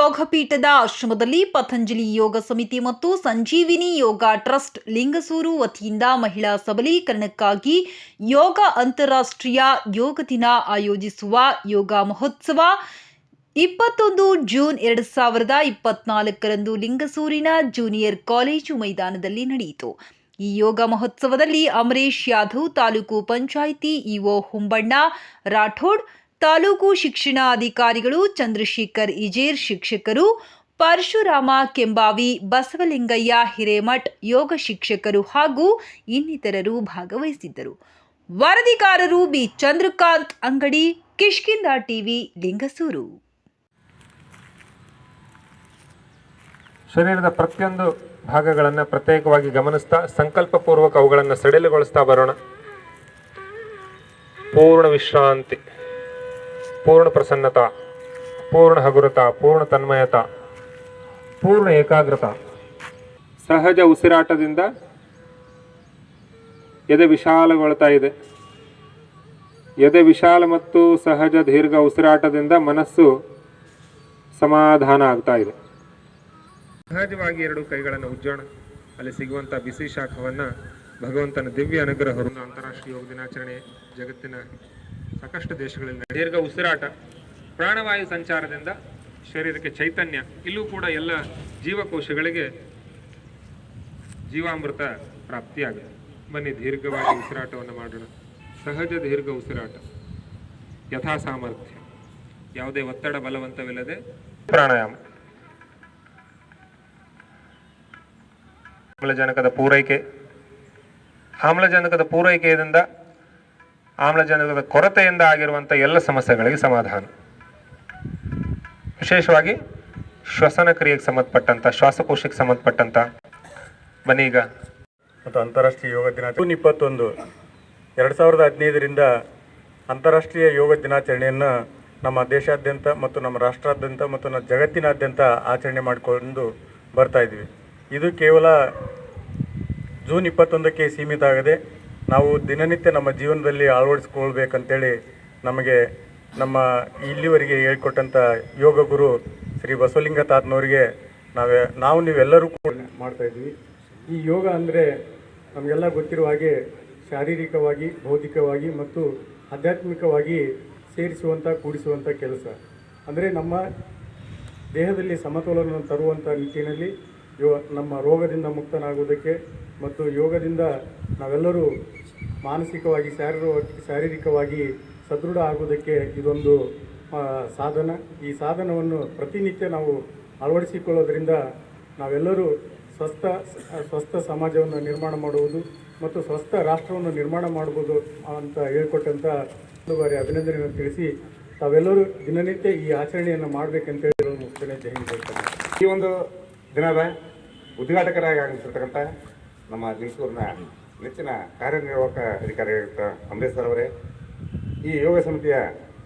ಯೋಗಪೀಠದ ಆಶ್ರಮದಲ್ಲಿ ಪತಂಜಲಿ ಯೋಗ ಸಮಿತಿ ಮತ್ತು ಸಂಜೀವಿನಿ ಯೋಗ ಟ್ರಸ್ಟ್ ಲಿಂಗಸೂರು ವತಿಯಿಂದ ಮಹಿಳಾ ಸಬಲೀಕರಣಕ್ಕಾಗಿ ಯೋಗ ಅಂತಾರಾಷ್ಟ್ರೀಯ ಯೋಗ ದಿನ ಆಯೋಜಿಸುವ ಯೋಗ ಮಹೋತ್ಸವ ಇಪ್ಪತ್ತೊಂದು ಜೂನ್ ಎರಡು ಸಾವಿರದ ಇಪ್ಪತ್ನಾಲ್ಕರಂದು ಲಿಂಗಸೂರಿನ ಜೂನಿಯರ್ ಕಾಲೇಜು ಮೈದಾನದಲ್ಲಿ ನಡೆಯಿತು. ಈ ಯೋಗ ಮಹೋತ್ಸವದಲ್ಲಿ ಅಮರೇಶ್ ಯಾದವ್ ತಾಲೂಕು ಪಂಚಾಯಿತಿ ಇಒ ಹುಂಬಣ್ಣ, ರಾಠೋಡ್ ತಾಲೂಕು ಶಿಕ್ಷಣಾಧಿಕಾರಿಗಳು, ಚಂದ್ರಶೇಖರ್ ಇಜೇರ್ ಶಿಕ್ಷಕರು, ಪರಶುರಾಮ ಕೆಂಬಾವಿ, ಬಸವಲಿಂಗಯ್ಯ ಹಿರೇಮಠ್ ಯೋಗ ಶಿಕ್ಷಕರು ಹಾಗೂ ಇನ್ನಿತರರು ಭಾಗವಹಿಸಿದ್ದರು. ವರದಿಗಾರರು ಬಿ. ಚಂದ್ರಕಾಂತ್ ಅಂಗಡಿ ಕಿಷ್ಕಿಂದ ಟಿವಿ, ಲಿಂಗಸೂರು. ಶರೀರದ ಪ್ರತಿಯೊಂದು ಭಾಗಗಳನ್ನು ಪ್ರತ್ಯೇಕವಾಗಿ ಗಮನಿಸ್ತಾ, ಸಂಕಲ್ಪಪೂರ್ವಕ ಅವುಗಳನ್ನು ಸಡಿಲಗೊಳಿಸ್ತಾ ಬರೋಣ. ಪೂರ್ಣ ವಿಶ್ರಾಂತಿ. ಪೂರ್ಣ ಪ್ರಸನ್ನತಾ, ಪೂರ್ಣ ಹಗುರತ, ಪೂರ್ಣ ತನ್ಮಯತ, ಪೂರ್ಣ ಏಕಾಗ್ರತ. ಸಹಜ ಉಸಿರಾಟದಿಂದ ಎದೆ ವಿಶಾಲಗೊಳ್ತಾ ಇದೆ. ಎದೆ ವಿಶಾಲ ಮತ್ತು ಸಹಜ ದೀರ್ಘ ಉಸಿರಾಟದಿಂದ ಮನಸ್ಸು ಸಮಾಧಾನ ಆಗ್ತಾ ಇದೆ. ಸಹಜವಾಗಿ ಎರಡು ಕೈಗಳನ್ನು ಉಜ್ಜೋಣ. ಅಲ್ಲಿ ಸಿಗುವಂಥ ಬಿಸಿ ಶಾಖವನ್ನು ಭಗವಂತನ ದಿವ್ಯ ಅನುಗ್ರಹ ಅಂತಾರಾಷ್ಟ್ರೀಯ ಯೋಗ ದಿನಾಚರಣೆ ಜಗತ್ತಿನ ಸಾಕಷ್ಟು ದೇಶಗಳಲ್ಲಿ ದೀರ್ಘ ಉಸಿರಾಟ, ಪ್ರಾಣವಾಯು ಸಂಚಾರದಿಂದ ಶರೀರಕ್ಕೆ ಚೈತನ್ಯ, ಇಲ್ಲೂ ಕೂಡ ಎಲ್ಲ ಜೀವಕೋಶಗಳಿಗೆ ಜೀವಾಮೃತ ಪ್ರಾಪ್ತಿಯಾಗಿದೆ ಬನ್ನಿ, ದೀರ್ಘವಾಗಿ ಉಸಿರಾಟವನ್ನು ಮಾಡೋಣ. ಸಹಜ ದೀರ್ಘ ಉಸಿರಾಟ ಯಥಾ ಸಾಮರ್ಥ್ಯ ಯಾವುದೇ ಒತ್ತಡ ಬಲವಂತವಿಲ್ಲದೆ ಪ್ರಾಣಾಯಾಮ. ಆಮ್ಲಜನಕದ ಪೂರೈಕೆ, ಆಮ್ಲಜನಕದ ಪೂರೈಕೆಯಿಂದ ಆಮ್ಲಜನಕದ ಕೊರತೆಯಿಂದ ಆಗಿರುವಂಥ ಎಲ್ಲ ಸಮಸ್ಯೆಗಳಿಗೆ ಸಮಾಧಾನ. ವಿಶೇಷವಾಗಿ ಶ್ವಸನ ಕ್ರಿಯೆಗೆ ಸಂಬಂಧಪಟ್ಟಂಥ ಶ್ವಾಸಕೋಶಕ್ಕೆ ಸಂಬಂಧಪಟ್ಟಂಥ ಬನ್ನಿ ಈಗ. ಮತ್ತು ಅಂತಾರಾಷ್ಟ್ರೀಯ ಯೋಗ ದಿನಾಚರಣೆ ಜೂನ್ ಇಪ್ಪತ್ತೊಂದು. ಎರಡು ಸಾವಿರದ ಹದಿನೈದರಿಂದ ಅಂತಾರಾಷ್ಟ್ರೀಯ ಯೋಗ ದಿನಾಚರಣೆಯನ್ನು ನಮ್ಮ ದೇಶಾದ್ಯಂತ ಮತ್ತು ನಮ್ಮ ರಾಷ್ಟ್ರಾದ್ಯಂತ ಮತ್ತು ನಮ್ಮ ಜಗತ್ತಿನಾದ್ಯಂತ ಆಚರಣೆ ಮಾಡಿಕೊಂಡು ಬರ್ತಾ ಇದ್ದೀವಿ. ಇದು ಕೇವಲ ಜೂನ್ ಇಪ್ಪತ್ತೊಂದಕ್ಕೆ ಸೀಮಿತ ಆಗದೆ ನಾವು ದಿನನಿತ್ಯ ನಮ್ಮ ಜೀವನದಲ್ಲಿ ಅಳವಡಿಸ್ಕೊಳ್ಬೇಕಂತೇಳಿ ನಮಗೆ ನಮ್ಮ ಇಲ್ಲಿವರೆಗೆ ಹೇಳ್ಕೊಟ್ಟಂಥ ಯೋಗ ಗುರು ಶ್ರೀ ಬಸವಲಿಂಗ ತಾತನವರಿಗೆ ನಾವೇ, ನಾವು ನೀವೆಲ್ಲರೂ ಕೂಡ ಮಾಡ್ತಾ ಇದ್ವಿ ಈ ಯೋಗ ಅಂದರೆ ನಮಗೆಲ್ಲ ಗೊತ್ತಿರುವ ಹಾಗೆ ಶಾರೀರಿಕವಾಗಿ, ಬೌದ್ಧಿಕವಾಗಿ ಮತ್ತು ಆಧ್ಯಾತ್ಮಿಕವಾಗಿ ಸೇರಿಸುವಂಥ ಕೂಡಿಸುವಂಥ ಕೆಲಸ. ಅಂದರೆ ನಮ್ಮ ದೇಹದಲ್ಲಿ ಸಮತೋಲನ ತರುವಂಥ ನಿಟ್ಟಿನಲ್ಲಿ ಯೋ ನಮ್ಮ ರೋಗದಿಂದ ಮುಕ್ತನಾಗುವುದಕ್ಕೆ ಮತ್ತು ಯೋಗದಿಂದ ನಾವೆಲ್ಲರೂ ಮಾನಸಿಕವಾಗಿ ಶಾರೀರಿಕ ಶಾರೀರಿಕವಾಗಿ ಸದೃಢ ಆಗುವುದಕ್ಕೆ ಇದೊಂದು ಸಾಧನ. ಈ ಸಾಧನವನ್ನು ಪ್ರತಿನಿತ್ಯ ನಾವು ಅಳವಡಿಸಿಕೊಳ್ಳೋದ್ರಿಂದ ನಾವೆಲ್ಲರೂ ಸ್ವಸ್ಥ ಸ್ವಸ್ಥ ಸಮಾಜವನ್ನು ನಿರ್ಮಾಣ ಮಾಡುವುದು ಮತ್ತು ಸ್ವಸ್ಥ ರಾಷ್ಟ್ರವನ್ನು ನಿರ್ಮಾಣ ಮಾಡ್ಬೋದು ಅಂತ ಹೇಳ್ಕೊಟ್ಟಂಥ ಒಂದು ಬಾರಿ ಅಭಿನಂದನೆಯನ್ನು ತಿಳಿಸಿ ತಾವೆಲ್ಲರೂ ದಿನನಿತ್ಯ ಈ ಆಚರಣೆಯನ್ನು ಮಾಡಬೇಕಂತೇಳಿ ಹೇಳಿರೋ ಜೈ ಹಿಂದ್ ಈ ಒಂದು ದಿನದ ಉದ್ಘಾಟಕರಾಗಿ ಆಗಮಿಸಿರ್ತಕ್ಕಂಥ ನಮ್ಮ ಲಿಂಗಸೂರಿನ ನೆಚ್ಚಿನ ಕಾರ್ಯನಿರ್ವಾಹಕ ಅಧಿಕಾರಿ ಸರ್ ಅವರೇ, ಈ ಯೋಗ ಸಮಿತಿಯ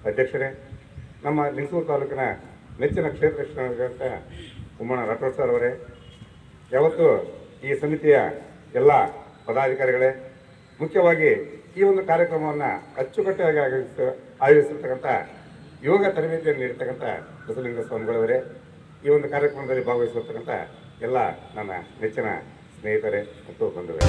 ಅಧ್ಯಕ್ಷರೇ, ನಮ್ಮ ಲಿಂಗಸೂರು ತಾಲೂಕಿನ ನೆಚ್ಚಿನ ಕ್ಷೇತ್ರ ಶಿಕ್ಷಣಾಧಿಕಾರಿಯಾಗಿರ್ತ ಉಮ್ಮಣ ರಾಠೋಡ್ ಸರ್ ಅವರೇ, ಯಾವತ್ತು ಈ ಸಮಿತಿಯ ಎಲ್ಲ ಪದಾಧಿಕಾರಿಗಳೇ, ಮುಖ್ಯವಾಗಿ ಈ ಒಂದು ಕಾರ್ಯಕ್ರಮವನ್ನು ಅಚ್ಚುಕಟ್ಟಾಗಿ ಆಗಮಿಸ ಆಯೋಜಿಸಿರ್ತಕ್ಕಂಥ ಯೋಗ ತರಬೇತಿಯನ್ನು ನೀಡಿರ್ತಕ್ಕಂಥ ಬಸವಲಿಂಗ ಸ್ವಾಮಿಗಳವರೇ, ಈ ಒಂದು ಕಾರ್ಯಕ್ರಮದಲ್ಲಿ ಭಾಗವಹಿಸಿರ್ತಕ್ಕಂಥ ಎಲ್ಲ ನನ್ನ ನೆಚ್ಚಿನ ಸ್ನೇಹಿತರೆ ಮತ್ತು ಬಂಧುಗಳೇ.